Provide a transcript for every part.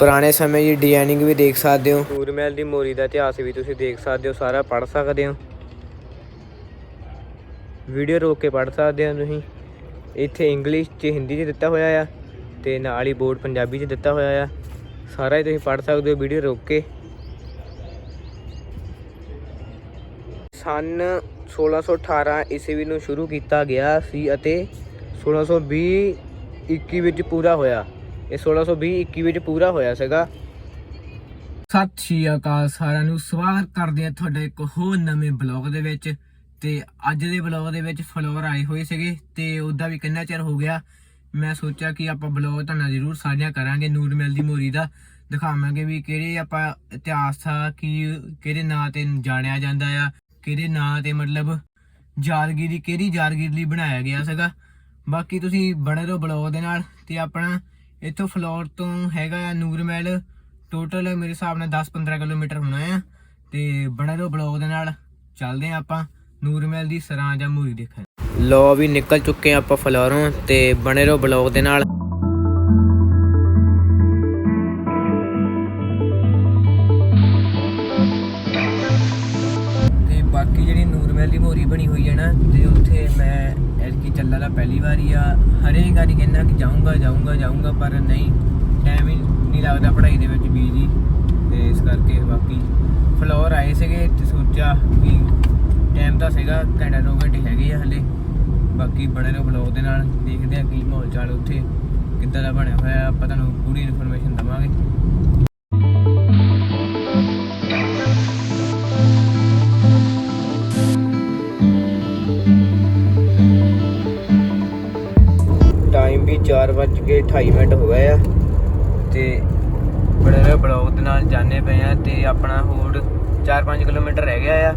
ਪੁਰਾਣੇ ਸਮੇਂ ਦੀ ਡਿਜ਼ਾਈਨਿੰਗ ਵੀ ਦੇਖ ਸਕਦੇ ਹੋ। ਨੂਰ ਮਹਿਲ ਦੀ ਮੋਰੀ ਦਾ ਇਤਿਹਾਸ ਵੀ ਤੁਸੀਂ ਦੇਖ ਸਕਦੇ ਹੋ, ਸਾਰਾ ਪੜ੍ਹ ਸਕਦੇ ਹੋ। ਵੀਡੀਓ ਰੋਕ ਕੇ ਪੜ੍ਹ ਸਕਦੇ ਹੋ ਤੁਸੀਂ। ਇੱਥੇ ਇੰਗਲਿਸ਼ 'ਚ ਹਿੰਦੀ 'ਚ ਦਿੱਤਾ ਹੋਇਆ ਆ ਤੇ ਨਾਲ ਹੀ ਬੋਰਡ ਪੰਜਾਬੀ 'ਚ ਦਿੱਤਾ ਹੋਇਆ ਆ। ਸਾਰਾ ਹੀ ਤੁਸੀਂ ਪੜ੍ਹ ਸਕਦੇ ਹੋ ਵੀਡੀਓ ਰੋਕ ਕੇ। ਸਨ 1618 ਈਸਵੀ ਨੂੰ ਸ਼ੁਰੂ ਕੀਤਾ ਗਿਆ ਸੀ ਅਤੇ 1620 21 ਵਿੱਚ ਪੂਰਾ ਹੋਇਆ। ਇਹ 1620 21 ਵਿੱਚ ਪੂਰਾ ਹੋਇਆ ਸੀਗਾ। ਸਤਿ ਸ਼੍ਰੀ ਅਕਾਲ ਸਾਰਿਆਂ ਨੂੰ। ਸਵਾਗਤ ਕਰਦੇ ਆ ਤੁਹਾਡੇ ਇੱਕ ਹੋਰ ਨਵੇਂ ਬਲੌਗ ਦੇ ਵਿੱਚ। ਤੇ ਅੱਜ ਦੇ ਬਲੌਗ ਦੇ ਵਿੱਚ ਫਲੋਰ ਆਏ ਹੋਏ ਸੀਗੇ ਤੇ ਉਹਦਾ ਵੀ ਕਿੰਨਾ ਚਿਰ ਹੋ ਗਿਆ? ਮੈਂ ਸੋਚਿਆ ਕਿ ਆਪਾਂ ਬਲੌਗ ਤੁਹਾਨੂੰ ਜ਼ਰੂਰ ਸਾਂਝਾ ਕਰਾਂਗੇ ਨੂਰ ਮਿਲ ਦੀ ਮੋਰੀ ਦਾ। ਦਿਖਾਵਾਂਗੇ ਵੀ ਕਿਹੜੇ ਆਪਾਂ ਇਤਿਹਾਸ ਆ ਕੀ, ਕਿਹੜੇ ਨਾਂ ਤੇ ਜਾਣਿਆ ਜਾਂਦਾ ਆ, ਕਿਹੜੇ ਨਾਂ ਤੇ ਮਤਲਬ ਯਾਦਗਿਰੀ ਕਿਹੜੀ ਯਾਦਗਿਰੀ ਲਈ ਬਣਾਇਆ ਗਿਆ ਸੀਗਾ। ਬਾਕੀ ਤੁਸੀਂ ਬਣੇ ਰਹੋ ਬਲੌਗ ਦੇ ਨਾਲ ਤੇ ਆਪਣਾ ਇੱਥੋਂ ਫਲੋਰ ਤੋਂ ਹੈਗਾ ਆ ਨੂਰ ਮਹਿਲ। ਟੋਟਲ ਮੇਰੇ ਹਿਸਾਬ ਨਾਲ 10-15 ਕਿਲੋਮੀਟਰ ਹੋਣਾ ਆ। ਤੇ ਬਣੇ ਰਹੋ ਬਲੌਗ ਦੇ ਨਾਲ। ਚੱਲਦੇ ਆ ਆਪਾਂ ਨੂਰ ਮਹਿਲ ਦੀ ਸਰਾਂ ਜਾਂ ਮੂਰੀ ਦੇਖਣ। ਲੋ ਵੀ ਨਿਕਲ ਚੁੱਕੇ ਆ ਆਪਾਂ ਫਲੋਰੋਂ ਤੇ ਬਣੇ ਰਹੋ ਬਲੌਗ ਦੇ ਨਾਲ। ਐਲਕੀ ਦਾ ਪਹਿਲੀ ਵਾਰੀ ਆ, ਹਰੇਕ ਵਾਰੀ ਕਹਿੰਦਾ ਕਿ ਜਾਊਂਗਾ ਜਾਊਂਗਾ ਜਾਊਂਗਾ, ਪਰ ਨਹੀਂ ਟਾਈਮ ਹੀ ਨਹੀਂ ਲੱਗਦਾ ਪੜ੍ਹਾਈ ਦੇ ਵਿੱਚ ਬੀਜੀ ਤੇ ਇਸ ਕਰਕੇ ਬਾਕੀ ਫਲੋਰ ਆਏ ਸੀਗੇ, ਤੇ ਸੋਚਿਆ ਵੀ ਟਾਈਮ ਤਾਂ ਸੀਗਾ, ਘੰਟਾ ਦੋ ਘੰਟੇ ਹੈਗੇ ਆ ਹਲੇ। ਬਾਕੀ ਬਣੇ ਰਹੋ ਬਲੌਗ ਦੇ ਨਾਲ, ਦੇਖਦੇ ਆ ਕੀ ਮਾਹੌਲ ਚਾਲ ਉੱਥੇ, ਕਿੱਦਾਂ ਦਾ ਬਣਿਆ ਹੋਇਆ, ਆਪਾਂ ਤੁਹਾਨੂੰ ਪੂਰੀ ਇਨਫੋਰਮੇਸ਼ਨ ਦਵਾਂਗੇ। 4:28 ਮਿੰਟ ਹੋ ਗਏ ਆ। ਤੇ ਬੜੇ ਰਹੇ ਬਲੌਗ ਦੇ ਨਾਲ ਜਾਣੇ ਪਏ ਆ ਤੇ ਆਪਣਾ ਹੋਰ 4-5 ਕਿਲੋਮੀਟਰ ਰਹਿ ਗਿਆ ਆ।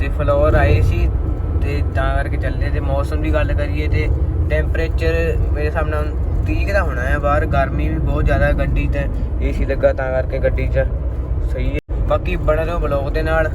ਤੇ ਫਲੋਰ ਆਏ ਸੀ ਤੇ ਤਾਂ ਕਰਕੇ ਚੱਲਦੇ ਤੇ ਮੌਸਮ ਦੀ ਗੱਲ ਕਰੀਏ ਤੇ ਟੈਂਪਰੇਚਰ ਮੇਰੇ ਹਿਸਾਬ ਨਾਲ 30 ਦਾ ਹੋਣਾ ਹੈ ਬਾਹਰ, ਗਰਮੀ ਵੀ ਬਹੁਤ ਜ਼ਿਆਦਾ ਗੱਡੀ 'ਚ, ਏਸੀ ਲੱਗਾ ਤਾਂ ਕਰਕੇ ਗੱਡੀ 'ਚ। ਸਹੀ ਹੈ ਬਾਕੀ ਬਣੇ ਰਹੋ ਬਲੌਗ ਦੇ ਨਾਲ।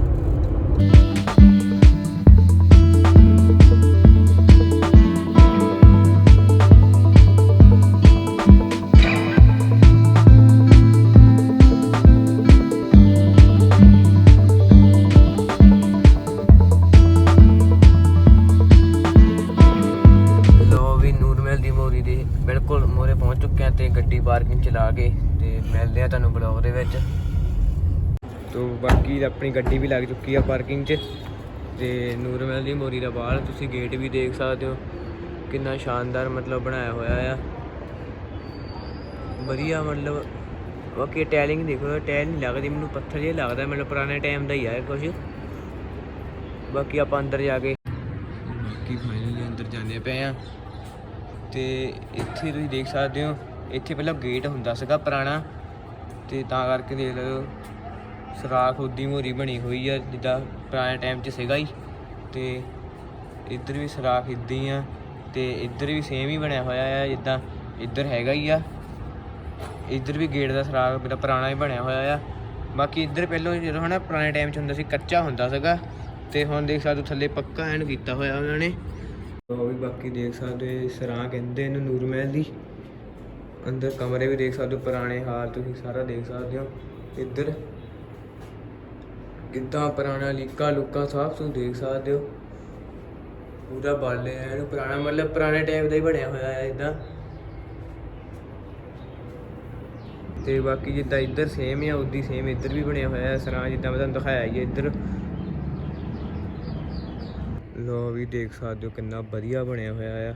ਆਪਣੀ ਗੱਡੀ ਵੀ ਲੱਗ ਚੁੱਕੀ ਆ ਪਾਰਕਿੰਗ 'ਚ ਤੇ ਨੂਰਮਹਿਲ ਦੀ ਮੋਰੀ ਦਾ ਬਾਹਰ। ਤੁਸੀਂ ਗੇਟ ਵੀ ਦੇਖ ਸਕਦੇ ਹੋ। ਕਿੰਨਾ ਸ਼ਾਨਦਾਰ ਮਤਲਬ ਬਣਾਇਆ ਹੋਇਆ ਆ। ਵਧੀਆ ਮਤਲਬ, ਬਾਕੀ ਟੈਲਿੰਗ ਦੇਖੋ, ਟੈਲ ਨਹੀਂ ਲੱਗਦੀ। ਮੈਨੂੰ ਪੱਥਰ ਜਿਹਾ ਲੱਗਦਾ, ਮਤਲਬ ਪੁਰਾਣੇ ਟਾਈਮ ਦਾ ਹੀ ਆ ਇਹ ਕੁਝ ਬਾਕੀ ਆਪਾਂ ਅੰਦਰ ਜਾ ਕੇ ਬਾਕੀ ਫਾਈਨਲੀ ਅੰਦਰ ਜਾਂਦੇ ਪਏ ਆ। ਤੇ ਇੱਥੇ ਤੁਸੀਂ ਦੇਖ ਸਕਦੇ ਹੋ, ਇੱਥੇ ਪਹਿਲਾਂ ਗੇਟ ਹੁੰਦਾ ਸੀਗਾ ਪੁਰਾਣਾ। ਤੇ ਤਾਂ ਕਰਕੇ ਦੇਖ ਲਓ। ਸਰਾਖ ਉਦੀ ਮੋਰੀ ਬਣੀ ਹੋਈ ਆ, ਜਿੱਦਾਂ ਪੁਰਾਣੇ ਟਾਈਮ 'ਚ ਸੀਗਾ ਹੀ। ਤੇ ਇੱਧਰ ਵੀ ਸਰਾਖ ਇਦਾਂ ਹੀ ਆ, ਤੇ ਇੱਧਰ ਵੀ ਸੇਮ ਹੀ ਬਣਿਆ ਹੋਇਆ ਆ, ਜਿੱਦਾਂ ਇੱਧਰ ਹੈਗਾ ਹੀ ਆ। ਇੱਧਰ ਵੀ ਗੇਟ ਦਾ ਸਰਾਖ ਮੇਰਾ ਪੁਰਾਣਾ ਹੀ ਬਣਿਆ ਹੋਇਆ ਆ। ਬਾਕੀ ਇੱਧਰ ਪਹਿਲਾਂ ਜਦੋਂ ਹਨਾ ਪੁਰਾਣੇ ਟਾਈਮ 'ਚ ਹੁੰਦਾ ਸੀ, ਕੱਚਾ ਹੁੰਦਾ ਸੀਗਾ। ਤੇ ਹੁਣ ਦੇਖ ਸਕਦੇ ਹੋ ਥੱਲੇ ਪੱਕਾ ਐਨ ਕੀਤਾ ਹੋਇਆ ਉਹਨਾਂ ਨੇ। ਉਹ ਵੀ ਬਾਕੀ ਦੇਖ ਸਕਦੇ ਹੋ ਸਰਾਂ ਕਹਿੰਦੇ ਇਹਨੂੰ ਨੂਰ ਮਹਿਲ ਦੀ। ਅੰਦਰ ਕਮਰੇ ਵੀ ਦੇਖ ਸਕਦੇ ਹੋ, ਪੁਰਾਣੇ ਹਾਲ ਤੁਸੀਂ ਸਾਰਾ ਦੇਖ ਸਕਦੇ ਹੋ। ਇੱਧਰ ਕਿੱਦਾਂ ਪੁਰਾਣਾ ਲੀਕਾਂ ਲੁੱਕਾ ਸਾਫ਼ ਤੁਸੀਂ ਦੇਖ ਸਕਦੇ ਹੋ। ਪੂਰਾ ਬਾਲੇ ਹੈ ਪੁਰਾਣਾ, ਮਤਲਬ ਪੁਰਾਣੇ ਟਾਈਮ ਦਾ ਹੀ ਬਣਿਆ ਹੋਇਆ ਹੈ ਇਦਾਂ ਤੇ ਬਾਕੀ ਜਿੱਦਾਂ ਇੱਧਰ ਸੇਮ ਆ ਉਦੀ ਸੇਮ ਇੱਧਰ ਵੀ ਬਣਿਆ ਹੋਇਆ ਹੈ ਸਰਾਂ ਜਿੱਦਾਂ ਮੈਂ ਤੁਹਾਨੂੰ ਦਿਖਾਇਆ ਹੀ ਇੱਧਰ। ਲੋ ਵੀ ਦੇਖ ਸਕਦੇ ਹੋ ਕਿੰਨਾ ਵਧੀਆ ਬਣਿਆ ਹੋਇਆ ਆ।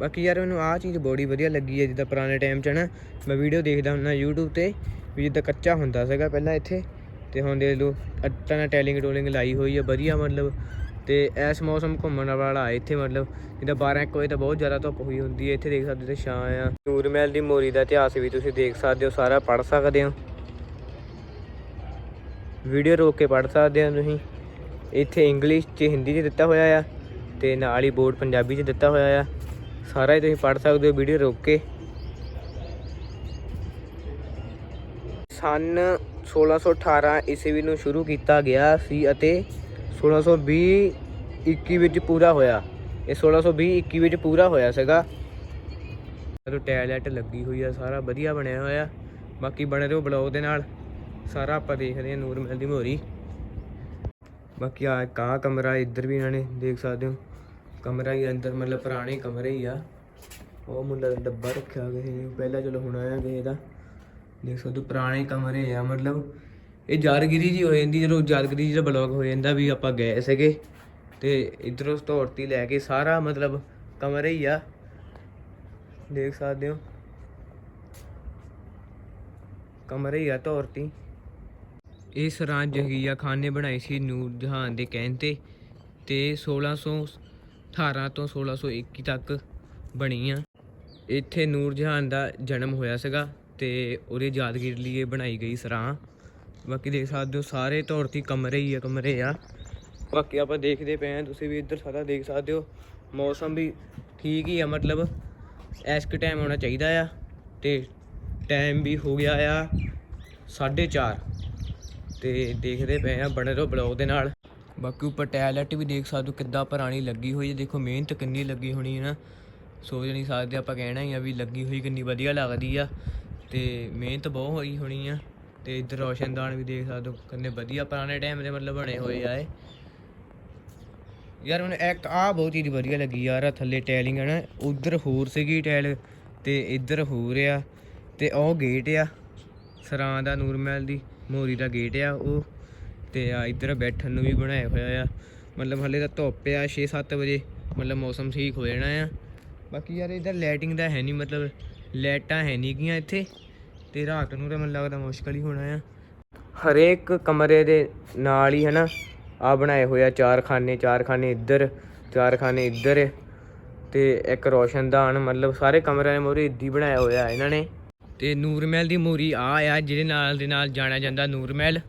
ਬਾਕੀ ਯਾਰ ਮੈਨੂੰ ਆਹ ਚੀਜ਼ ਬੜੀ ਵਧੀਆ ਲੱਗੀ ਹੈ ਜਿੱਦਾਂ ਪੁਰਾਣੇ ਟਾਈਮ 'ਚ ਨਾ। ਮੈਂ ਵੀਡੀਓ ਦੇਖਦਾ ਹੁੰਦਾ YouTube ਤੇ ਵੀ ਜਿੱਦਾਂ ਕੱਚਾ ਹੁੰਦਾ ਸੀਗਾ ਪਹਿਲਾਂ ਇੱਥੇ। ਤੇ ਹੁਣ ਦੇਖ ਲਓ ਅੱਟਾਂ ਨਾਲ ਟੈਲਿੰਗ ਟੋਲਿੰਗ ਲਾਈ ਹੋਈ ਆ, ਵਧੀਆ ਮਤਲਬ। ਤੇ ਇਸ ਮੌਸਮ ਘੁੰਮਣ ਵਾਲਾ ਹੈ ਇੱਥੇ ਮਤਲਬ, ਜਿੱਦਾਂ 12 1 ਵਜੇ ਤਾਂ ਬਹੁਤ ਜ਼ਿਆਦਾ ਧੁੱਪ ਹੋਈ ਹੁੰਦੀ ਹੈ ਇੱਥੇ ਦੇਖ ਸਕਦੇ ਤੇ ਛਾਂ ਆ। ਨੂਰ ਮਹਿਲ ਦੀ ਮੋਰੀ ਦਾ ਇਤਿਹਾਸ ਵੀ ਤੁਸੀਂ ਦੇਖ ਸਕਦੇ ਹੋ, ਸਾਰਾ ਪੜ੍ਹ ਸਕਦੇ ਹੋ। ਵੀਡੀਓ ਰੋਕ ਕੇ ਪੜ੍ਹ ਸਕਦੇ ਹੋ ਤੁਸੀਂ। ਇੱਥੇ ਇੰਗਲਿਸ਼ 'ਚ, ਹਿੰਦੀ 'ਚ ਦਿੱਤਾ ਹੋਇਆ ਆ, ਤੇ ਨਾਲ ਹੀ ਬੋਰਡ ਪੰਜਾਬੀ 'ਚ ਦਿੱਤਾ ਹੋਇਆ ਆ। ਸਾਰਾ ਹੀ ਤੁਸੀਂ ਪੜ੍ਹ ਸਕਦੇ ਹੋ, ਵੀਡੀਓ ਰੋਕ ਕੇ। ਸਨ। 1618 ਈਸਵੀ ਨੂੰ ਸ਼ੁਰੂ ਕੀਤਾ ਗਿਆ ਸੀ ਅਤੇ 1620 21 ਵਿੱਚ ਪੂਰਾ ਹੋਇਆ। ਇਹ 1620 21 ਵਿੱਚ ਪੂਰਾ ਹੋਇਆ ਸੀਗਾ। ਜਦੋਂ ਟਾਇਲਟ ਲੱਗੀ ਹੋਈ ਆ, ਸਾਰਾ ਵਧੀਆ ਬਣਿਆ ਹੋਇਆ। ਬਾਕੀ ਬਣੇ ਰਹੋ ਬਲੌਗ ਦੇ ਨਾਲ। ਸਾਰਾ ਆਪਾਂ ਦੇਖਦੇ ਹਾਂ ਨੂਰ ਮਹਿਲ ਦੀ ਮੋਰੀ ਬਾਕੀ ਆ ਕਾ ਕਮਰਾ ਇੱਧਰ ਵੀ ਇਹਨਾਂ ਨੇ, ਦੇਖ ਸਕਦੇ ਹੋ। ਕਮਰਾ ਹੀ ਅੰਦਰ ਮਤਲਬ ਪੁਰਾਣੇ ਕਮਰੇ ਹੀ ਆ। ਉਹ ਮੁੰਡਾ ਦਾ ਡੱਬਾ ਰੱਖਿਆ ਕਿਸੇ ਨੇ ਪਹਿਲਾਂ ਚਲੋ ਹੁਣ ਆਇਆ ਕਿਸੇ ਦਾ। ਦੇਖ ਸਕਦੇ ਹੋ ਪੁਰਾਣੇ ਕਮਰੇ ਆ, ਮਤਲਬ ਇਹ ਜਾਰਗਿਰੀ ਜੀ ਹੋ ਜਾਂਦੀ, ਜਦੋਂ ਜਾਰਗਿਰੀ ਜੀ ਦਾ ਬਲੌਗ ਹੋ ਜਾਂਦਾ ਵੀ ਆਪਾਂ ਗਏ ਸੀਗੇ ਤੇ ਇਧਰੋਂ ਧੌਰਤੀ ਲੈ ਕੇ ਸਾਰਾ ਮਤਲਬ ਕਮਰੇ ਹੀ ਆ। ਦੇਖ ਸਕਦੇ ਹੋ। ਕਮਰੇ ਹੀ ਆ ਧੌਰਤੀ ਇਹ ਸਰਾਂ ਜੰਗੀਆ ਖਾਨ ਨੇ ਬਣਾਈ ਸੀ ਨੂਰ ਜਹਾਨ ਦੇ ਕਹਿਣ ਤੇ ਤੇ 1618 ਤੋਂ 1621 ਤੱਕ ਬਣੀ ਆ। ਇੱਥੇ ਨੂਰ ਜਹਾਨ ਦਾ ਜਨਮ ਹੋਇਆ ਸੀਗਾ। ਤੇ ਉਹਦੇ ਯਾਦਗਾਰੀ ਲਈ ਇਹ ਬਣਾਈ ਗਈ ਸਰਾਂ। ਬਾਕੀ ਦੇਖ ਸਕਦੇ ਹੋ, ਸਾਰੇ ਤੌਰ ਤੇ ਕਮਰੇ ਹੀ ਆ, ਕਮਰੇ ਆ। ਬਾਕੀ ਆਪਾਂ ਦੇਖਦੇ ਪਏ ਆ ਤੁਸੀਂ ਵੀ ਇੱਧਰ ਸਾਰਾ ਦੇਖ ਸਕਦੇ ਹੋ। ਮੌਸਮ ਵੀ ਠੀਕ ਹੀ ਆ, ਮਤਲਬ ਐਸ ਕ ਟਾਈਮ ਆਉਣਾ ਚਾਹੀਦਾ ਆ। ਤੇ ਟਾਈਮ ਵੀ ਹੋ ਗਿਆ ਆ 4:30 ਤੇ ਦੇਖਦੇ ਪਏ ਆ ਬਣੇ ਰਹੋ ਬਲੌਗ ਦੇ ਨਾਲ। ਬਾਕੀ ਉੱਪਰ ਟਾਇਲਟ ਵੀ ਦੇਖ ਸਕਦੇ ਹੋ, ਕਿੱਦਾਂ ਪੁਰਾਣੀ ਲੱਗੀ ਹੋਈ ਹੈ ਦੇਖੋ, ਮਿਹਨਤ ਕਿੰਨੀ ਲੱਗੀ ਹੋਣੀ ਹੈ ਨਾ। ਸੋਚ ਨਹੀਂ ਸਕਦੇ ਆਪਾਂ ਕਹਿਣਾ ਹੀ ਆ ਵੀ ਲੱਗੀ ਹੋਈ ਕਿੰਨੀ ਵਧੀਆ ਲੱਗਦੀ ਆ। ਤੇ ਮਿਹਨਤ ਬਹੁਤ ਹੋਈ ਹੋਣੀ ਆ। ਤੇ ਇੱਧਰ ਰੋਸ਼ਨਦਾਨ ਵੀ ਦੇਖ ਸਕਦੇ ਹੋ, ਕਿੰਨੇ ਵਧੀਆ ਪੁਰਾਣੇ ਟਾਈਮ ਦੇ ਮਤਲਬ ਬਣੇ ਹੋਏ ਆ ਇਹ। ਯਾਰ ਮੈਨੂੰ ਇੱਕ ਆ ਬਹੁਤ ਚੀਜ਼ ਵਧੀਆ ਲੱਗੀ ਯਾਰ, ਆਹ ਥੱਲੇ ਟੈਲਿੰਗ ਹੈ ਨਾ, ਉਧਰ ਹੋਰ ਸੀਗੀ ਟੈਲ ਤੇ ਇੱਧਰ ਹੋਰ ਆ ਤੇ ਉਹ ਗੇਟ ਆ, ਸਰਾਂ ਦਾ ਨੂਰ ਮਹਿਲ ਦੀ, ਮੋਰੀ ਦਾ ਗੇਟ ਆ ਉਹ ਤੇ ਆ ਇੱਧਰ ਬੈਠਣ ਨੂੰ ਵੀ ਬਣਾਇਆ ਹੋਇਆ ਆ। ਮਤਲਬ ਹਲੇ ਤਾਂ ਧੁੱਪ ਆ 6-7 ਵਜੇ ਮਤਲਬ ਮੌਸਮ ਠੀਕ ਹੋ ਜਾਣਾ ਆ। ਬਾਕੀ ਯਾਰ ਇੱਧਰ ਲਾਈਟਿੰਗ ਦਾ ਹੈ ਨਹੀਂ ਮਤਲਬ ਲਾਈਟਾਂ ਹੈ ਨਹੀਂ ਗੀਆਂ ਇੱਥੇ ਤੇ ਰਾਤ ਨੂੰ ਤਾਂ ਮੈਨੂੰ ਲੱਗਦਾ ਮੁਸ਼ਕਲ ਹੀ ਹੋਣਾ ਆ। ਹਰੇਕ ਕਮਰੇ ਦੇ ਨਾਲ ਹੀ ਹਨਾ ਆ ਬਣਾਏ ਹੋਏ ਆ ਚਾਰ ਖਾਨੇ ਚਾਰ ਖਾਨੇ ਇੱਧਰ ਚਾਰ ਖਾਨੇ ਇੱਧਰ ਤੇ ਇੱਕ ਰੋਸ਼ਨਦਾਨ ਮਤਲਬ ਸਾਰੇ ਕਮਰਿਆਂ ਦੇ ਮੋਰੇ ਇੱਦੀ ਬਣਾਇਆ ਹੋਇਆ ਇਹਨਾਂ ਨੇ। ਤੇ ਨੂਰ ਮਹਿਲ ਦੀ ਮੂਰੀ ਆ ਆ ਜਿਹਦੇ ਨਾਲ ਦੇ ਨਾਲ ਜਾਣਿਆ ਜਾਂਦਾ ਨੂਰ ਮਹਿਲ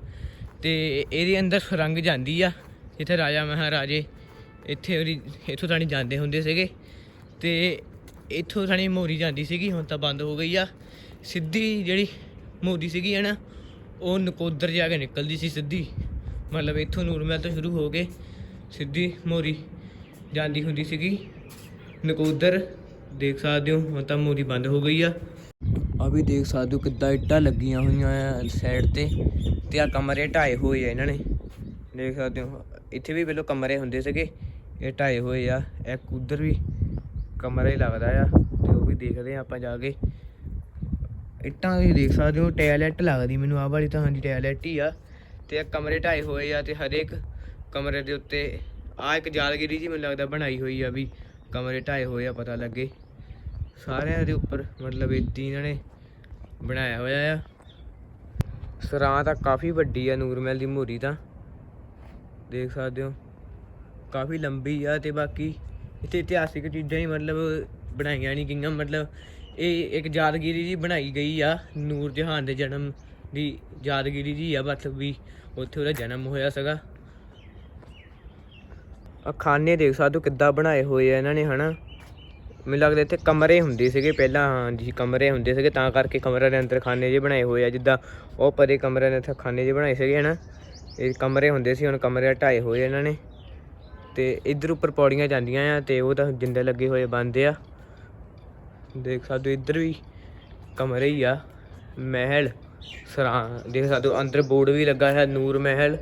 ਤੇ ਇਹਦੇ ਅੰਦਰ ਸੁਰੰਗ ਜਾਂਦੀ ਆ ਜਿੱਥੇ ਰਾਜਾ ਮਹਾਰਾਜੇ ਇੱਥੇ ਉਹਦੀ ਇੱਥੋਂ ਤਾਣੀ ਜਾਂਦੇ ਹੁੰਦੇ ਸੀਗੇ ਤੇ ਇੱਥੋਂ ਤਾਣੀ ਮੋਰੀ ਜਾਂਦੀ ਸੀਗੀ, ਹੁਣ ਤਾਂ ਬੰਦ ਹੋ ਗਈ ਆ। ਸਿੱਧੀ ਜਿਹੜੀ ਮੋਰੀ ਸੀਗੀ ਹੈ ਨਾ, ਉਹ ਨਕੋਦਰ ਜਾ ਕੇ ਨਿਕਲਦੀ ਸੀ ਸਿੱਧੀ। ਮਤਲਬ ਇੱਥੋਂ ਨੂਰਮਹਿਲ ਤੋਂ ਸ਼ੁਰੂ ਹੋ ਕੇ ਸਿੱਧੀ ਮੋਰੀ ਜਾਂਦੀ ਹੁੰਦੀ ਸੀਗੀ। ਨਕੋਦਰ, ਦੇਖ ਸਕਦੇ ਹੋ, ਹੁਣ ਤਾਂ ਮੋਰੀ ਬੰਦ ਹੋ ਗਈ ਆ। ਆ ਵੀ ਦੇਖ ਸਕਦੇ ਹੋ ਕਿੱਦਾਂ ਇੱਟਾਂ ਲੱਗੀਆਂ ਹੋਈਆਂ ਆ ਸਾਈਡ ਤੇ ਤੇ ਆ ਕਮਰੇ ਢਾਏ ਹੋਏ ਆ ਇਹਨਾਂ ਨੇ। ਦੇਖ ਸਕਦੇ ਹੋ, ਇੱਥੇ ਵੀ ਪਹਿਲਾਂ ਕਮਰੇ ਹੁੰਦੇ ਸੀਗੇ, ਇਹ ਢਾਏ ਹੋਏ ਆ ਇੱਕ ਉਧਰ ਵੀ ਕਮਰਾ ਹੀ ਲੱਗਦਾ ਆ ਤੇ ਉਹ ਵੀ ਦੇਖਦੇ ਆ ਆਪਾਂ ਜਾ ਕੇ। ਇੱਟਾਂ ਤੁਸੀਂ ਦੇਖ ਸਕਦੇ ਹੋ, ਟਾਇਲਟ ਲੱਗਦੀ ਮੈਨੂੰ ਆਹ ਵਾਲੀ ਤਾਂ, ਹਾਂਜੀ ਟਾਇਲਟ ਹੀ ਆ। ਤੇ ਇਹ ਕਮਰੇ ਢਾਏ ਹੋਏ ਆ ਤੇ ਹਰੇਕ ਕਮਰੇ ਦੇ ਉੱਤੇ ਆ ਇੱਕ ਜਾਲਗਿਰੀ ਜੀ ਮੈਨੂੰ ਲੱਗਦਾ ਬਣਾਈ ਹੋਈ ਆ ਵੀ, ਕਮਰੇ ਢਾਏ ਹੋਏ ਆ ਪਤਾ ਲੱਗੇ। ਸਾਰਿਆਂ ਦੇ ਉੱਪਰ ਮਤਲਬ ਇੱਦੀ ਇਹਨਾਂ ਨੇ ਬਣਾਇਆ ਹੋਇਆ ਆ। ਸਰਾਂ ਤਾਂ ਕਾਫੀ ਵੱਡੀ ਆ ਨੂਰਮਹਿਲ ਦੀ ਮੋਰੀ ਤਾਂ। ਦੇਖ ਸਕਦੇ ਹੋ, ਕਾਫੀ ਲੰਬੀ ਆ ਤੇ ਬਾਕੀ ਇੱਥੇ ਇਤਿਹਾਸਿਕ ਚੀਜ਼ਾਂ ਹੀ ਮਤਲਬ ਬਣਾਈਆਂ ਨਹੀਂ ਗਈਆਂ। ਮਤਲਬ ਇਹ ਇੱਕ ਯਾਦਗਿਰੀ ਜੀ ਬਣਾਈ ਗਈ ਆ। ਨੂਰ ਜਹਾਨ ਦੇ ਜਨਮ ਦੀ ਯਾਦਗਿਰੀ ਜੀ ਆ, ਮਤਲਬ ਵੀ ਉੱਥੇ ਉਹਦਾ ਜਨਮ ਹੋਇਆ ਸੀਗਾ। ਆ ਖਾਨੇ ਦੇਖ ਸਕਦੇ ਹੋ ਕਿੱਦਾਂ ਬਣਾਏ ਹੋਏ ਆ ਇਹਨਾਂ ਨੇ, ਹਨਾ? ਮੈਨੂੰ ਲੱਗਦਾ ਇੱਥੇ ਕਮਰੇ ਹੁੰਦੇ ਸੀਗੇ ਪਹਿਲਾਂ, ਹਾਂ ਜੀ, ਕਮਰੇ ਹੁੰਦੇ ਸੀਗੇ। ਤਾਂ ਕਰਕੇ ਕਮਰਿਆਂ ਦੇ ਅੰਦਰ ਖਾਨੇ ਜੇ ਬਣਾਏ ਹੋਏ ਆ, ਜਿੱਦਾਂ ਉਹ ਪਰੇ ਕਮਰਿਆਂ ਦੇ ਇੱਥੇ ਖਾਨੇ ਜੇ ਬਣਾਏ ਸੀਗੇ, ਹਨਾ? ਇਹ ਕਮਰੇ ਹੁੰਦੇ ਸੀ, ਹੁਣ ਕਮਰੇ ਢਾਏ ਹੋਏ ਇਹਨਾਂ ਨੇ। ਤੇ ਇੱਧਰ ਉੱਪਰ ਪੌੜੀਆਂ ਜਾਂਦੀਆਂ ਆ ਤੇ ਉਹ ਤਾਂ ਜਿੰਦੇ ਲੱਗੇ ਹੋਏ ਬੰਦ ਆ। ਦੇਖ ਸਕਦੇ ਹੋ ਇੱਧਰ ਵੀ ਕਮਰੇ ਹੀ ਆ, ਮਹਿਲ, ਸਰਾਂ, ਦੇਖ ਸਕਦੇ ਹੋ ਅੰਦਰ ਬੋਰਡ ਵੀ ਲੱਗਾ ਹੈ ਨੂਰ ਮਹਿਲ,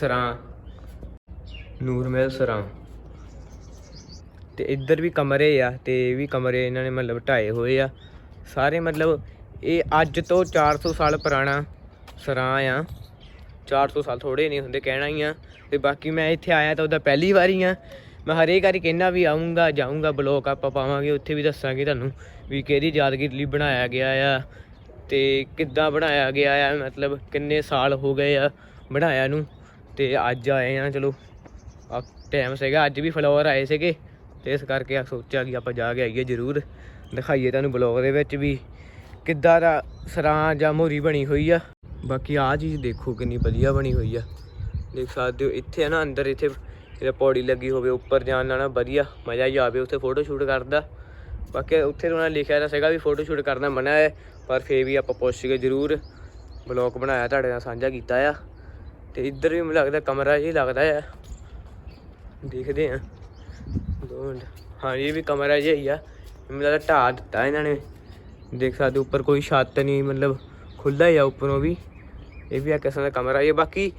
ਸਰਾਂ, ਨੂਰ ਮਹਿਲ, ਸਰਾਂ। ਤੇ ਇੱਧਰ ਵੀ ਕਮਰੇ ਆ ਤੇ ਇਹ ਵੀ ਕਮਰੇ ਇਹਨਾਂ ਨੇ ਮਤਲਬ ਢਾਏ ਹੋਏ ਆ। ਸਾਰੇ ਮਤਲਬ ਇਹ ਅੱਜ ਤੋਂ 400 ਸਾਲ ਪੁਰਾਣਾ ਸਰਾਂ ਆ। 400 ਸਾਲ ਥੋੜੇ ਨਹੀਂ ਹੁੰਦੇ, ਕਹਿਣਾ ਹੀ ਆ। ਤੇ ਬਾਕੀ ਮੈਂ ਇੱਥੇ ਆਇਆ ਤਾਂ ਉਹਦਾ ਪਹਿਲੀ ਵਾਰੀ ਆ। ਮੈਂ ਹਰੇਕ ਵਾਰੀ ਕਹਿਣਾ ਵੀ ਆਉਂਗਾ ਜਾਊਂਗਾ ਬਲੌਗ ਆਪਾਂ ਪਾਵਾਂਗੇ, ਉੱਥੇ ਵੀ ਦੱਸਾਂਗੇ ਤੁਹਾਨੂੰ ਵੀ ਕਿਹਦੀ ਯਾਦਗਿਰੀ ਲਈ ਬਣਾਇਆ ਗਿਆ ਆ ਤੇ ਕਿੱਦਾਂ ਬਣਾਇਆ ਗਿਆ ਆ, ਮਤਲਬ ਕਿੰਨੇ ਸਾਲ ਹੋ ਗਏ ਆ ਬਣਾਇਆ ਨੂੰ ਤੇ ਅੱਜ ਆਏ ਆ, ਚਲੋ, ਆ ਟਾਈਮ ਸੀਗਾ, ਅੱਜ ਵੀ ਫਲੋਵਰ ਆਏ ਸੀਗੇ ਤੇ ਇਸ ਕਰਕੇ ਆ ਸੋਚਿਆ ਕਿ ਆਪਾਂ ਜਾ ਕੇ ਆਈਏ ਜ਼ਰੂਰ, ਦਿਖਾਈਏ ਤੁਹਾਨੂੰ ਬਲੌਗ ਦੇ ਵਿੱਚ ਵੀ ਕਿੱਦਾਂ ਦਾ ਸਰਾਂ ਜਾਂ ਮੋਰੀ ਬਣੀ ਹੋਈ ਆ। ਬਾਕੀ ਆ ਚੀਜ਼ ਦੇਖੋ ਕਿੰਨੀ ਵਧੀਆ ਬਣੀ ਹੋਈ ਆ। ਦੇਖ ਸਕਦੇ ਹੋ, ਇੱਥੇ ਆ ਨਾ ਅੰਦਰ ਇੱਥੇ ਜਿਹੜਾ ਪੌੜੀ ਲੱਗੀ ਹੋਵੇ, ਉੱਪਰ ਜਾਣ ਨਾਲ ਨਾ ਵਧੀਆ ਮਜ਼ਾ ਹੀ ਆਵੇ, ਉੱਥੇ ਫੋਟੋ ਸ਼ੂਟ ਕਰਦਾ। ਬਾਕੀ ਉੱਥੇ ਉਹਨਾਂ ਨੇ ਲਿਖਿਆ ਤਾਂ ਸੀਗਾ ਵੀ ਫੋਟੋ ਸ਼ੂਟ ਕਰਨਾ ਮਨਾ ਹੈ, ਪਰ ਫੇਰ ਵੀ ਆਪਾਂ ਪੁੱਛ ਕੇ ਜ਼ਰੂਰ ਬਲੌਗ ਬਣਾਇਆ, ਤੁਹਾਡੇ ਨਾਲ ਸਾਂਝਾ ਕੀਤਾ ਆ। ਤੇ ਇੱਧਰ ਵੀ ਮੈਨੂੰ ਲੱਗਦਾ ਕਮਰਾ ਹੀ ਲੱਗਦਾ ਆ। ਦੇਖਦੇ ਆ ਦੋ ਹਾਂ, ਇਹ ਵੀ ਕਮਰਾ ਜਿਹਾ ਹੀ ਆ। ਮੈਨੂੰ ਲੱਗਦਾ ਢਾਹ ਦਿੱਤਾ ਇਹਨਾਂ ਨੇ। ਦੇਖ ਸਕਦੇ ਹੋ, ਉੱਪਰ ਕੋਈ ਛੱਤ ਨਹੀਂ, ਮਤਲਬ ਖੁੱਲਾ ਹੀ ਆ, ਉੱਪਰੋਂ ਵੀ। ਇਹ ਵੀ ਆ ਕਿਸਮ ਦਾ ਕਮਰਾ ਇਹ ਬਾਕੀ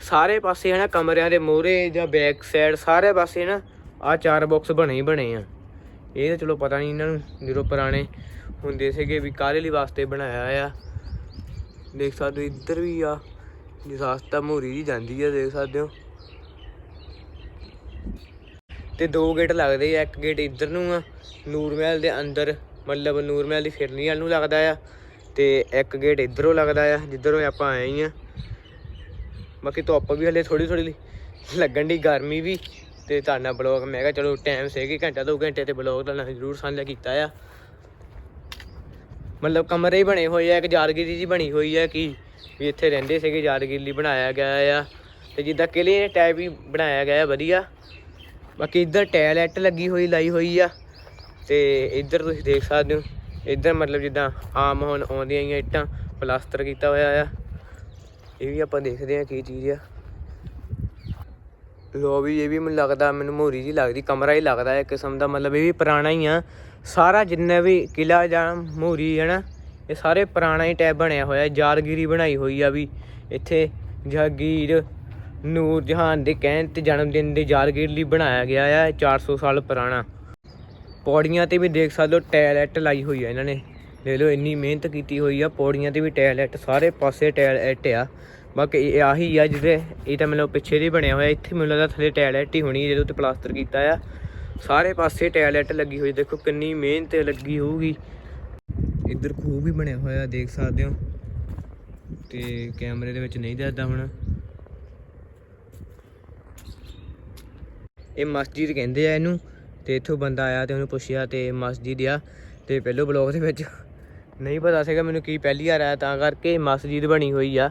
ਸਾਰੇ ਪਾਸੇ ਹੈ ਨਾ ਕਮਰਿਆਂ ਦੇ ਮੋਹਰੇ ਜਾਂ ਬੈਕ ਸਾਈਡ ਸਾਰੇ ਪਾਸੇ ਨਾ ਆ ਚਾਰ ਬਾਕਸ ਬਣੇ ਹੀ ਬਣੇ ਆ। ਇਹ ਤਾਂ ਚਲੋ ਪਤਾ ਨਹੀਂ ਇਹਨਾਂ ਨੂੰ, ਜਦੋਂ ਪੁਰਾਣੇ ਹੁੰਦੇ ਸੀਗੇ ਵੀ ਕਾਹਦੇ ਲਈ ਵਾਸਤੇ ਬਣਾਇਆ ਆ। ਦੇਖ ਸਕਦੇ ਹੋ ਇੱਧਰ ਵੀ ਆ ਜਿਸ ਰਸਤਾ ਮੋਰੀ ਜੀ ਜਾਂਦੀ ਆ, ਦੇਖ ਸਕਦੇ ਹੋ। ਤੇ ਦੋ ਗੇਟ ਲੱਗਦੇ ਆ, ਇੱਕ ਗੇਟ ਇੱਧਰ ਨੂੰ ਆ ਨੂਰਮਹਿਲ ਦੇ ਅੰਦਰ, ਮਤਲਬ ਨੂਰ ਮਹਿਲ ਦੀ ਫਿਰਨੀ ਵਾਲ ਨੂੰ ਲੱਗਦਾ ਆ, ਤੇ ਇੱਕ ਗੇਟ ਇੱਧਰੋਂ ਲੱਗਦਾ ਆ, ਜਿੱਧਰੋਂ ਆਪਾਂ ਆਏ ਹੀ ਆ। ਬਾਕੀ ਧੁੱਪ ਵੀ ਹਲੇ ਥੋੜੀ ਥੋੜੀ ਲੱਗਣ ਦੀ ਗਰਮੀ ਵੀ। ਤੇ ਤੁਹਾਡਾ ਬਲੌਗ ਮੈਂ ਕਿਹਾ ਚਲੋ ਟਾਈਮ ਸੀਗੇ ਘੰਟਾ ਦੋ ਘੰਟੇ ਤੇ ਬਲੌਗ ਦਾ ਨਾਲ ਜ਼ਰੂਰ ਸਾਂਝਾ ਕੀਤਾ ਆ। ਮਤਲਬ ਕਮਰੇ ਹੀ ਬਣੇ ਹੋਏ ਆ, ਇੱਕ ਯਾਦਗਿਰੀ ਜੀ ਬਣੀ ਹੋਈ ਆ ਕਿ ਵੀ ਇੱਥੇ ਰਹਿੰਦੇ ਸੀਗੇ, ਯਾਦਗਿਰੀ ਲਈ ਬਣਾਇਆ ਗਿਆ ਆ। ਤੇ ਜਿੱਦਾਂ ਕਿਲੇ ਟਾਈਪ ਹੀ ਬਣਾਇਆ ਗਿਆ ਆ, ਵਧੀਆ। ਬਾਕੀ ਇੱਧਰ ਟਾਇਲਟ ਲੱਗੀ ਹੋਈ, ਲਾਈ ਹੋਈ ਆ। ਤੇ ਇੱਧਰ ਤੁਸੀਂ ਦੇਖ ਸਕਦੇ ਹੋ, ਇੱਧਰ ਮਤਲਬ ਜਿੱਦਾਂ ਆਮ ਹੁਣ ਆਉਂਦੀਆਂ ਹੀ ਇੱਟਾਂ, ਪਲਾਸਟਰ ਕੀਤਾ ਹੋਇਆ ਆ। ਇਹ ਵੀ ਆਪਾਂ ਦੇਖਦੇ ਆ ਕੀ ਚੀਜ਼ ਆ। ਲੋ ਵੀ, ਇਹ ਵੀ ਮੈਨੂੰ ਲੱਗਦਾ, ਮੈਨੂੰ ਮੋਰੀ ਜੀ ਲੱਗਦੀ, ਕਮਰਾ ਹੀ ਲੱਗਦਾ ਹੈ ਕਿਸਮ ਦਾ, ਮਤਲਬ ਇਹ ਵੀ ਪੁਰਾਣਾ ਹੀ ਆ। ਸਾਰਾ ਜਿੰਨਾ ਵੀ ਕਿਲਾ ਜਾਂ ਮੋਰੀ ਹੈ ਨਾ, ਇਹ ਸਾਰੇ ਪੁਰਾਣਾ ਹੀ ਟੈਬ ਬਣਿਆ ਹੋਇਆ ਯਾਦਗਿਰੀ ਬਣਾਈ ਹੋਈ ਆ ਵੀ। ਇੱਥੇ ਜਹਾਂਗੀਰ ਨੂਰ ਜਹਾਨ ਦੇ ਕਹਿਣ ਤੇ ਜਨਮ ਦਿਨ ਦੇ ਯਾਦਗਿਰੀ ਲਈ ਬਣਾਇਆ ਗਿਆ ਆ, ਇਹ 400 ਸਾਲ ਪੁਰਾਣਾ। ਪੌੜੀਆਂ ਤੇ ਵੀ ਦੇਖ ਸਕਦੇ ਹੋ, ਟਾਇਲਟ ਲਾਈ ਹੋਈ ਆ ਇਹਨਾਂ ਨੇ। ਲੈ ਲਓ, ਇੰਨੀ ਮਿਹਨਤ ਕੀਤੀ ਹੋਈ ਆ, ਪੌੜੀਆਂ ਤੇ ਵੀ ਟਾਇਲ ਐਟ, ਸਾਰੇ ਪਾਸੇ ਟਾਇਲ ਐਟ ਆ। ਬਾਕੀ ਇਹ ਆਹੀ ਆ ਜਿਹਦੇ, ਇਹ ਤਾਂ ਮੈਨੂੰ ਪਿੱਛੇ ਦੀ ਬਣਿਆ ਹੋਇਆ, ਇੱਥੇ ਮੈਨੂੰ ਲੱਗਦਾ ਥੱਲੇ ਟਾਇਲ ਐਟ ਹੀ ਹੋਣੀ ਹੈ ਜਦੋਂ ਤੇ ਪਲਾਸਟਰ ਕੀਤਾ ਆ। ਸਾਰੇ ਪਾਸੇ ਟਾਇਲ ਐਟ ਲੱਗੀ ਹੋਈ, ਦੇਖੋ ਕਿੰਨੀ ਮਿਹਨਤ ਲੱਗੀ ਹੋਊਗੀ। ਇੱਧਰ ਖੂਹ ਵੀ ਬਣਿਆ ਹੋਇਆ, ਦੇਖ ਸਕਦੇ ਹੋ। ਤੇ ਕੈਮਰੇ ਦੇ ਵਿੱਚ ਨਹੀਂ ਦੱਸਦਾ ਹੁਣ। ਇਹ ਮਸਜਿਦ ਕਹਿੰਦੇ ਆ ਇਹਨੂੰ, ਤੇ ਇੱਥੋਂ ਬੰਦਾ ਆਇਆ ਤੇ ਉਹਨੂੰ ਪੁੱਛਿਆ ਤੇ ਮਸਜਿਦ ਆ। ਤੇ ਪਹਿਲੋ ਬਲੌਗ ਦੇ ਵਿੱਚ ਨਹੀਂ ਪਤਾ ਸੀਗਾ ਮੈਨੂੰ ਕੀ ਪਹਿਲੀ ਵਾਰ ਆਇਆ, ਤਾਂ ਕਰਕੇ ਮਸਜਿਦ ਬਣੀ ਹੋਈ ਆ।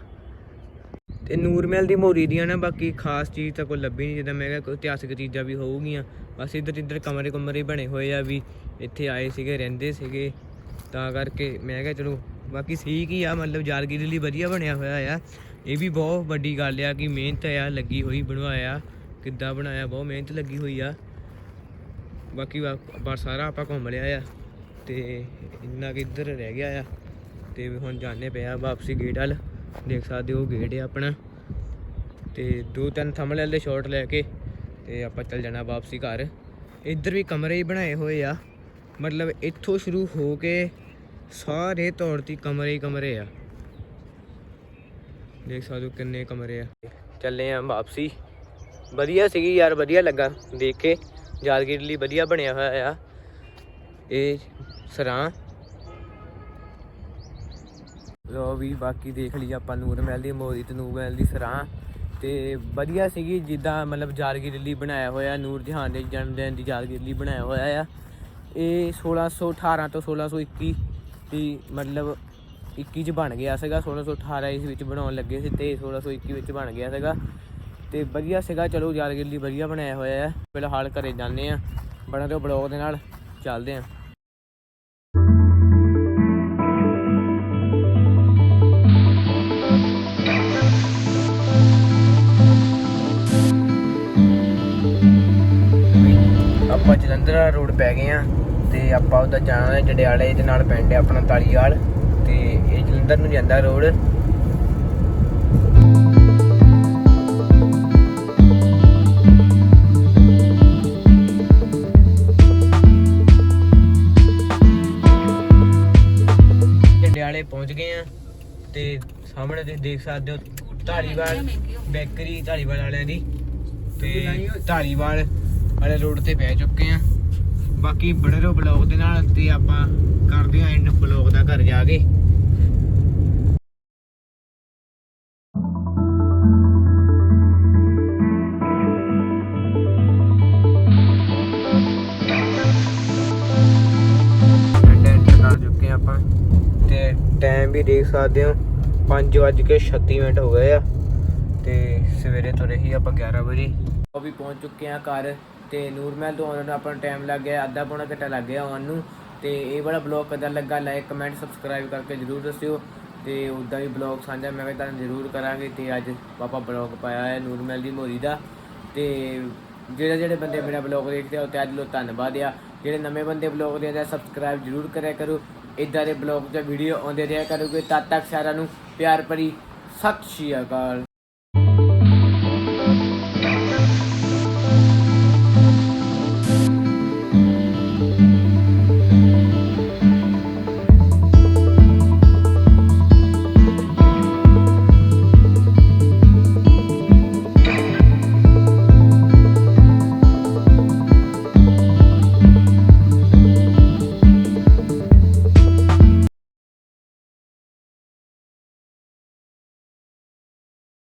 ਤੇ ਨੂਰਮਹਿਲ ਦੀ ਮੋਰੀ ਦੀਆਂ ਨਾ ਬਾਕੀ ਖਾਸ ਚੀਜ਼ ਤਾਂ ਕੋਈ ਲੱਭੀ ਨਹੀਂ, ਜਿੱਦਾਂ ਮੈਂ ਕਿਹਾ ਕੋਈ ਇਤਿਹਾਸਕ ਚੀਜ਼ਾਂ ਵੀ ਹੋਊਗੀਆਂ। ਬਸ ਇੱਧਰ ਇੱਧਰ ਕਮਰੇ ਕਮਰੇ ਬਣੇ ਹੋਏ ਆ ਵੀ ਇੱਥੇ ਆਏ ਸੀਗੇ, ਰਹਿੰਦੇ ਸੀਗੇ। ਤਾਂ ਕਰਕੇ ਮੈਂ ਕਿਹਾ ਚਲੋ, ਬਾਕੀ ਠੀਕ ਹੀ ਆ, ਮਤਲਬ ਯਾਦਗਿਰੀ ਲਈ ਵਧੀਆ ਬਣਿਆ ਹੋਇਆ ਆ। ਇਹ ਵੀ ਬਹੁਤ ਵੱਡੀ ਗੱਲ ਆ ਕਿ ਮਿਹਨਤ ਆ, ਲੱਗੀ ਹੋਈ ਬਣਵਾਇਆ। ਕਿੱਦਾਂ ਬਣਾਇਆ, ਬਹੁਤ ਮਿਹਨਤ ਲੱਗੀ ਹੋਈ ਆ। ਬਾਕੀ ਵਾ- ਬਸ ਸਾਰਾ ਆਪਾਂ ਘੁੰਮ ਲਿਆ ਆ। ਤੇ ਇੰਨਾ ਕਿ ਇੱਧਰ ਰਹਿ ਗਿਆ ਆ ਤੇ ਹੁਣ ਜਾਣੇ ਪਿਆ ਵਾਪਸੀ ਗੇਟ ਵੱਲ। ਦੇਖ ਸਕਦੇ ਹੋ ਗੇਟ ਹੈ ਆਪਣਾ। ਤੇ ਦੋ ਤਿੰਨ ਥੰਬਨੇਲ ਦੇ ਸ਼ਾਟ ਲੈ ਕੇ ਤੇ ਆਪਾਂ ਚੱਲ ਜਾਣਾ ਵਾਪਸੀ ਘਰ। ਇੱਧਰ ਵੀ ਕਮਰੇ ਹੀ ਬਣਾਏ ਹੋਏ ਆ। ਮਤਲਬ ਇੱਥੋਂ ਸ਼ੁਰੂ ਹੋ ਕੇ ਸਾਰੇ ਤੌਰ ਤੇ ਕਮਰੇ ਹੀ ਕਮਰੇ ਆ। ਦੇਖ ਸਕਦੇ ਹੋ ਕਿੰਨੇ ਕਮਰੇ ਆ। ਚੱਲੇ ਆ ਵਾਪਸੀ। ਵਧੀਆ ਸੀਗੀ ਯਾਰ, ਵਧੀਆ ਲੱਗਾ ਦੇਖ ਕੇ। ਯਾਦਗਿਰੀ ਲਈ ਵਧੀਆ ਬਣਿਆ ਹੋਇਆ ਆ। ਇਹ ਸਰਾਂ ਲੋ ਵੀ, ਬਾਕੀ ਦੇਖ ਲਈ ਆਪਾਂ ਨੂਰ ਮਹਿਲ ਦੀ ਮੋਰੀ ਤੇ ਨੂਰ ਮਹਿਲ ਦੀ ਸਰਾਂ। ਤੇ ਵਧੀਆ ਸੀਗੀ, ਜਿੱਦਾਂ ਮਤਲਬ ਯਾਦਗਿਰੀ ਲਈ ਬਣਾਇਆ ਹੋਇਆ, ਨੂਰ ਜਹਾਨ ਦੇ ਜਨਮ ਦਿਨ ਦੀ ਯਾਦਗਿਰੀ ਲਈ ਬਣਾਇਆ ਹੋਇਆ ਆ। ਇਹ 1618 ਤੋਂ 1621 ਦੀ ਮਤਲਬ 21 ਚ ਬਣ ਗਿਆ ਸੀਗਾ 1618 ਇਸ ਵਿੱਚ ਬਣਾਉਣ ਲੱਗੇ ਸੀ ਤੇ 1621 ਵਿੱਚ ਬਣ ਗਿਆ ਸੀਗਾ। ਤੇ ਵਧੀਆ ਸੀਗਾ, ਚਲੋ ਯਾਦਗਿਰੀ ਲਈ ਵਧੀਆ ਬਣਾਇਆ ਹੋਇਆ ਆ। ਫਿਲਹਾਲ ਘਰੇ ਜਾਂਦੇ ਆ ਬਣਾ ਤੇ ਬਲੌਗ ਦੇ ਨਾਲ ਚੱਲਦੇ ਆ। ਆਪਾਂ ਜਲੰਧਰ ਰੋਡ ਪੈ ਗਏ ਆ ਤੇ ਆਪਾਂ ਉਹਦਾ ਜਾਣਾ ਹੈ ਜੰਡਿਆਲੇ ਦੇ ਨਾਲ ਪਿੰਡ ਹੈ ਆਪਣਾ ਤਾਲੀਵਾਲ ਤੇ ਇਹ ਜਲੰਧਰ ਨੂੰ ਜਾਂਦਾ ਰੋਡ ਜੰਡਿਆਲੇ ਪਹੁੰਚ ਗਏ ਆ ਤੇ ਸਾਹਮਣੇ ਤੁਸੀਂ ਦੇਖ ਸਕਦੇ ਹੋ ਢਾਲੀਵਾਲ ਬੇਕਰੀ ਧਾਲੀਵਾਲ ਵਾਲਿਆਂ ਦੀ ਤੇ ਢਾਲੀਵਾਲ ਵਾਲੇ ਰੋਡ ਤੇ ਪਹੁੰਚ ਚੁੱਕੇ ਆ। ਬਾਕੀ ਬੜੇ ਰਹੋ ਬਲੌਗ ਦੇ ਨਾਲ ਤੇ ਆਪਾਂ ਕਰਦੇ ਆ ਐਂਡ ਬਲੌਗ ਦਾ ਘਰ ਜਾ ਕੇ। ਚੁੱਕੇ ਆ ਆਪਾਂ। ਤੇ ਟਾਈਮ ਵੀ ਦੇਖ ਸਕਦੇ ਹੋ 5:36 ਮਿੰਟ ਹੋ ਗਏ ਆ। ਤੇ ਸਵੇਰੇ ਤੋਂ ਹੀ ਆਪਾਂ 11 ਵਜੇ। ਉਹ ਵੀ ਪਹੁੰਚ ਚੁੱਕੇ ਆ ਘਰ। ਤੇ ਨੂਰਮਹਿਲ ਤੋਂ ਆਉਣ ਨੂੰ ਆਪਣਾ ਟਾਈਮ ਲੱਗ ਗਿਆ, ਅੱਧਾ ਪੌਣਾ ਘੰਟਾ ਲੱਗ ਗਿਆ ਆਉਣ ਨੂੰ, ਤੇ ਇਹ ਵਾਲਾ ਬਲੌਗ ਕਿੱਦਾਂ ਲੱਗਾ ਲਾਈਕ ਕਮੈਂਟ ਸਬਸਕ੍ਰਾਈਬ ਕਰਕੇ ਜਰੂਰ ਦੱਸਿਓ, ਤੇ ਉਦਾਂ ਵੀ ਬਲੌਗ ਸਾਂਝਾ ਮੈਂ ਵੀ ਤੁਹਾਨੂੰ ਜ਼ਰੂਰ ਕਰਾਂਗੇ, ਤੇ ਅੱਜ ਪਾਪਾ ਬਲੌਗ ਪਾਇਆ ਹੈ ਨੂਰਮਹਿਲ ਦੀ ਮੋਰੀ ਦਾ, ਤੇ ਜਿਹੜੇ ਜਿਹੜੇ ਬੰਦੇ ਮੇਰਾ ਬਲੌਗ ਦੇਖਦੇ ਆ, ਉਹ ਤੇ ਅੱਜ ਲੋ ਧੰਨਵਾਦ ਆ, ਜਿਹੜੇ ਨਵੇਂ ਬੰਦੇ ਬਲੌਗ ਦੇ ਆ ਸਬਸਕ੍ਰਾਈਬ ਜਰੂਰ ਕਰਿਆ ਕਰੋ ਇਦਾਂ ਦੇ ਬਲੌਗ ਤੇ ਵੀਡੀਓ ਆਉਂਦੇ ਰਿਹਾ ਕਰੋਗੇ, ਤਦ ਤੱਕ ਸਾਰਿਆਂ ਨੂੰ ਪਿਆਰ ਭਰੀ ਸਤਿ ਸ਼੍ਰੀ ਅਕਾਲ।